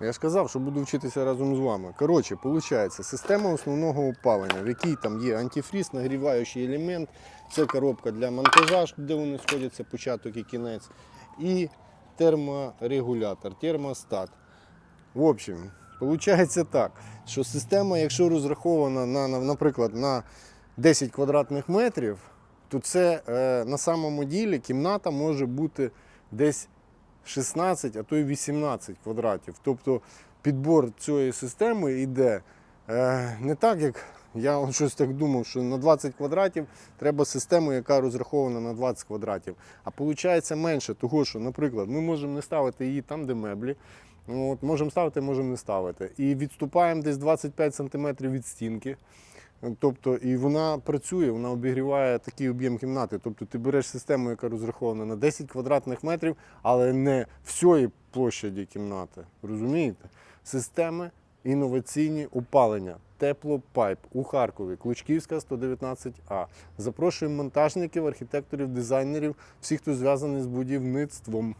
Я ж казав, що буду вчитися разом з вами. Коротше, виходить, система основного опалення, в якій там є антифріз, нагріваючий елемент, це коробка для монтажа, де вони сходяться, початок і кінець, і терморегулятор, термостат. В общем, виходить так, що система, якщо розрахована на, на наприклад, на 10 квадратних метрів, то це е, на самому ділі кімната може бути десь 16, а то й 18 квадратів. Тобто підбор цієї системи йде е, не так, як я щось так думав, що на 20 квадратів треба систему, яка розрахована на 20 квадратів. А виходить менше, того що, наприклад, ми можемо не ставити її там, де меблі. От, можемо ставити, можемо не ставити. І відступаємо десь 25 см від стінки. Тобто, і вона працює, вона обігріває такий об'єм кімнати. Тобто ти береш систему, яка розрахована на 10 квадратних метрів, але не всієї площаді кімнати. Розумієте? Системи інноваційні опалення. Теплопайп у Харкові, Клучківська 119А. Запрошуємо монтажників, архітекторів, дизайнерів, всіх, хто зв'язаний з будівництвом.